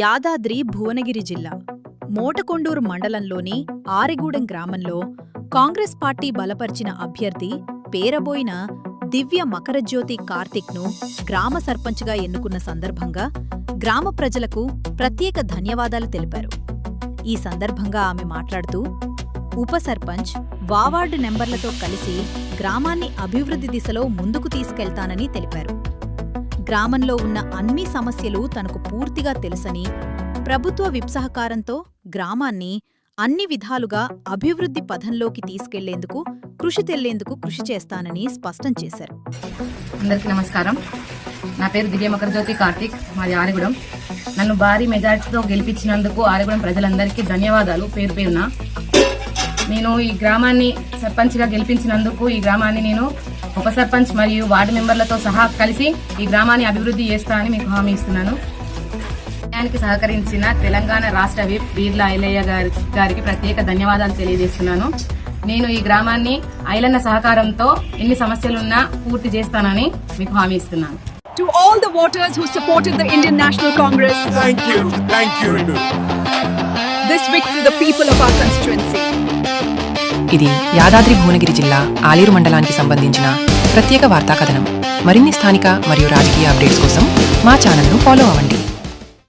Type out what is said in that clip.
యాదాద్రి భువనగిరి జిల్లా మోటకొండూరు మండలంలోని ఆరిగూడెం గ్రామంలో కాంగ్రెస్ పార్టీ బలపరిచిన అభ్యర్థి పేరబోయిన దివ్య మకరజ్యోతి కార్తిక్ను గ్రామ సర్పంచ్గా ఎన్నుకున్న సందర్భంగా గ్రామ ప్రజలకు ప్రత్యేక ధన్యవాదాలు తెలిపారు. ఈ సందర్భంగా ఆమె మాట్లాడుతూ ఉప సర్పంచ్ వావార్డు నెంబర్లతో కలిసి గ్రామాన్ని అభివృద్ధి దిశలో ముందుకు తీసుకెళ్తానని తెలిపారు. గ్రామంలో ఉన్న అన్ని సమస్యలు తనకు పూర్తిగా తెలుసని ప్రభుత్వ విప్సహకారంతో గ్రామాన్ని అన్ని విధాలుగా అభివృద్ధి పథంలోకి తీసుకెళ్ళేందుకు కృషి తెల్లేందుకు కృషి చేస్తానని స్పష్టం చేశారు. అందరికీ నమస్కారం. నా పేరు దివ్య మకరజ్యోతి కార్తిక్ మాది ఆరిగూడెం. నన్ను భారీ మెజార్టీతో గెలిపించినందుకు ఆరిగూడెం ప్రజలందరికీ ధన్యవాదాలు పేరు పేరున. నేను ఈ గ్రామాన్ని సర్పంచ్గా గెలిపించినందుకు ఈ గ్రామాన్ని నేను ఉప సర్పంచ్ మరియు వార్డు మెంబర్లతో సహా కలిసి ఈ గ్రామాన్ని అభివృద్ధి చేస్తానని మీకు హామీ ఇస్తున్నాను దానికి సహకరించిన తెలంగాణ రాష్ట్ర విప్ బీర్ల ఐలయ్య గారి గారికి ప్రత్యేక ధన్యవాదాలు తెలియజేస్తున్నాను నేను ఈ గ్రామాన్ని ఐలన్న సహకారంతో ఎన్ని సమస్యలున్నా పూర్తి చేస్తానని మీకు హామీ ఇస్తున్నాను to all the voters who supported the Indian National Congress. Thank you. Thank you. This victory, the people of our constituency. ఇది యాదాద్రి భువనగిరి జిల్లా ఆలేరు మండలానికి సంబంధించిన ప్రత్యేక వార్తా కథనం. మరిన్ని స్థానిక మరియు రాజకీయ అప్డేట్స్ కోసం మా ఛానల్ను ఫాలో అవ్వండి.